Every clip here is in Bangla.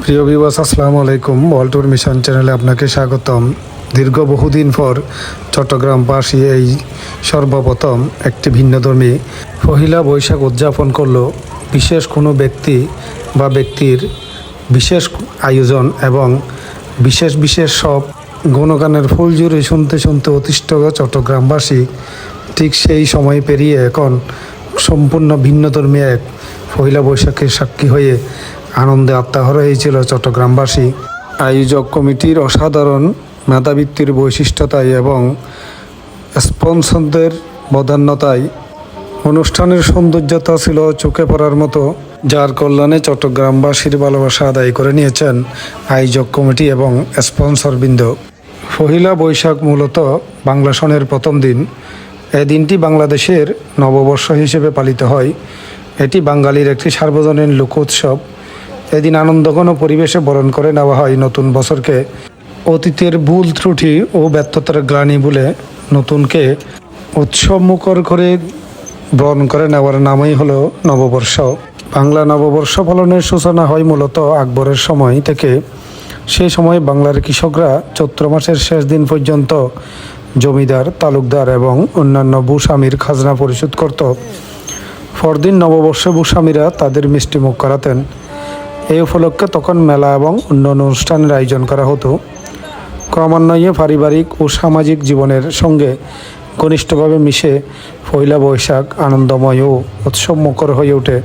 প্রিয় বিবাস আসসালামু আলাইকুম। ওয়ালটুর মিশন চ্যানেলে আপনাকে স্বাগতম। দীর্ঘ বহুদিন পর চট্টগ্রামবাসী এই সর্বপ্রথম একটি ভিন্নধর্মী পহিলা বৈশাখ উদযাপন করল। বিশেষ কোনো ব্যক্তি বা ব্যক্তির বিশেষ আয়োজন এবং বিশেষ বিশেষ সব গণগানের ফুল জুড়ে শুনতে শুনতে অতিষ্ঠ চট্টগ্রামবাসী ঠিক সেই সময় পেরিয়ে এখন সম্পূর্ণ ভিন্নধর্মী এক পহিলা বৈশাখের সাক্ষী হয়ে আনন্দে আত্মাহর হয়েছিল চট্টগ্রামবাসী। আয়োজক কমিটির অসাধারণ মেধাবৃত্তির বৈশিষ্ট্যতায় এবং স্পন্সরদের বদান্যতায় অনুষ্ঠানের সৌন্দর্যতা ছিল চোখে পড়ার মতো, যার কল্যাণে চট্টগ্রামবাসীর ভালোবাসা আদায় করে নিয়েছেন আয়োজক কমিটি এবং স্পন্সরবৃন্দ। পহিলা বৈশাখ মূলত বাংলা সনের প্রথম দিন। এ দিনটি বাংলাদেশের নববর্ষ হিসেবে পালিত হয়। এটি বাঙালির একটি সার্বজনীন লোকোৎসব। এদিন আনন্দঘন পরিবেশে বরণ করে নেওয়া হয় নতুন বছরকে। অতীতের ভুল ত্রুটি ও ব্যর্থতার গ্লানি বলে নতুনকে উৎসবমুখর করে বরণ করে নেওয়ার নামই হলো নববর্ষ। বাংলা নববর্ষ পালনের সূচনা হয় মূলত আকবরের সময় থেকে। সেই সময় বাংলার কৃষকরা চৈত্র মাসের শেষ দিন পর্যন্ত জমিদার, তালুকদার এবং অন্যান্য ভূস্বামীর খাজনা পরিশোধ করত। পরদিন নববর্ষে ভূস্বামীরা তাদের মিষ্টিমুখ করাতেন। এই উপলক্ষে তখন মেলা এবং অন্যান্য অনুষ্ঠানের আয়োজন করা হতো। ক্রমান্বয়ে পারিবারিক ও সামাজিক জীবনের সঙ্গে ঘনিষ্ঠভাবে মিশে পয়লা বৈশাখ আনন্দময় ও উৎসবমুখর হয়ে ওঠে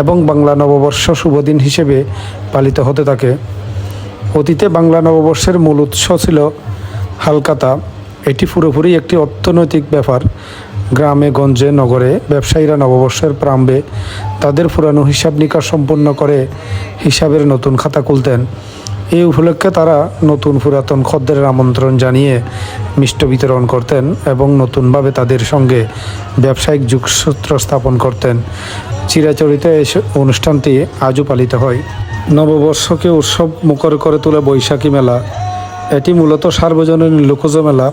এবং বাংলা নববর্ষ শুভদিন হিসেবে পালিত হতে থাকে। অতীতে বাংলা নববর্ষের মূল উৎস ছিল হালকাতা। এটি পুরোপুরি একটি অর্থনৈতিক ব্যাপার গ্রামে, গঞ্জে, নগরে ব্যবসায়ীরা নববর্ষের প্রারম্ভে তাদের পুরানো হিসাব নিকাশ সম্পন্ন করে হিসাবের নতুন খাতা খুলতেন। এই উপলক্ষে তারা নতুন পুরাতন খদ্দের আমন্ত্রণ জানিয়ে মিষ্ট বিতরণ করতেন এবং নতুনভাবে তাদের সঙ্গে ব্যবসায়িক যুগসূত্র স্থাপন করতেন। চিরাচরিত এই অনুষ্ঠানটি আজও পালিত হয়। নববর্ষকে উৎসব মুখর করে তোলে বৈশাখী মেলা। এটি মূলত সার্বজনীন লোকজ মেলা।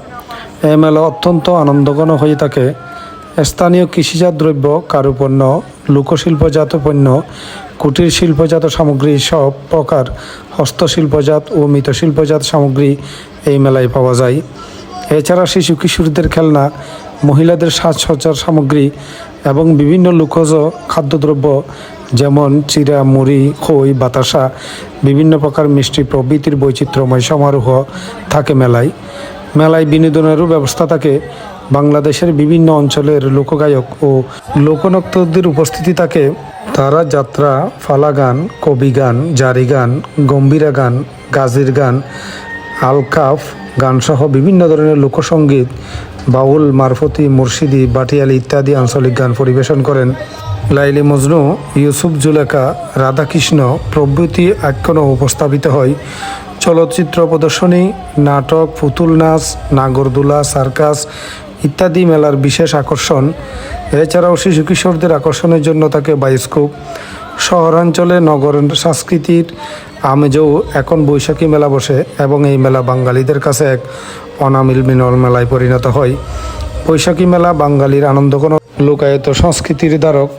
এই মেলা অত্যন্ত আনন্দঘন হয়ে থাকে। স্থানীয় কৃষিজাত দ্রব্য, কারুপণ্য, লোকশিল্পজাত পণ্য কুটির শিল্পজাত সামগ্রী সব প্রকার হস্তশিল্পজাত ও মৃৎশিল্পজাত সামগ্রী এই মেলায় পাওয়া যায়। এছাড়া শিশু কিশোরদের খেলনা, মহিলাদের সাজসজ্জার সামগ্রী এবং বিভিন্ন লোকজ খাদ্যদ্রব্য যেমন চিরা, মুড়ি, খই, বাতাসা, বিভিন্ন প্রকার মিষ্টি প্রভৃতির বৈচিত্র্যময় সমারোহ থাকে মেলায়। মেলায় বিনোদনেরও ব্যবস্থা থাকে। বাংলাদেশের বিভিন্ন অঞ্চলের লোকগায়ক ও লোকনৃত্যদের উপস্থিতি থাকে তারা যাত্রা ফালা গান কবি গান জারি গান গম্ভীরা গান গাজির গান, আলকাফ গানসহ বিভিন্ন ধরনের লোকসঙ্গীত বাউল, মারফতি, মুর্শিদি, বাটিয়ালি ইত্যাদি আঞ্চলিক গান পরিবেশন করেন। লাইলি মজনু, ইউসুফ জুলেখা, রাধাকৃষ্ণ প্রভৃতি আখ্যানও উপস্থাপিত হয়। চলচ্চিত্র প্রদর্শনী, নাটক, পুতুল নাচ, নাগরদোলা, সার্কাস ইত্যাদি মেলার বিশেষ আকর্ষণ। এছাড়াও শিশু কিশোরদের আকর্ষণের জন্য থাকে বায়োস্কোপ শহরাঞ্চলে নগর সংস্কৃতির আমেজেও এখন বৈশাখী মেলা বসে এবং এই মেলা বাঙালিদের কাছে এক অনামিল মিনল মেলায় পরিণত হয়। বৈশাখী মেলা বাঙালির আনন্দঘন লোকায়ত সংস্কৃতির দ্বারক।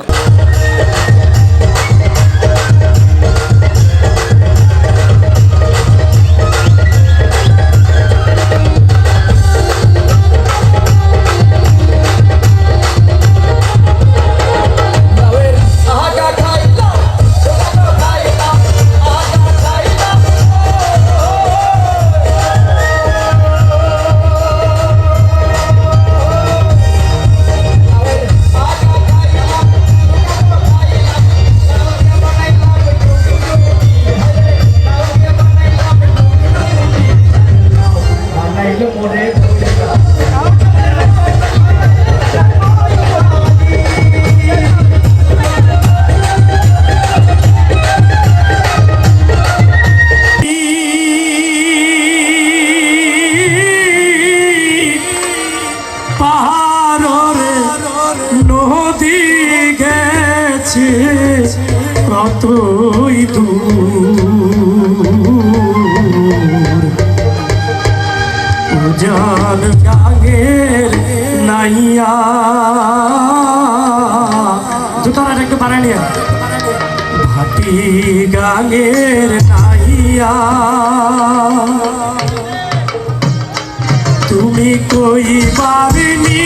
আছে কতই দূর। গাগে নাইয়া। দুতারা একটু বাড়ায় ভাটি গাঙের নাইয়া। তুমি কই বাবিনী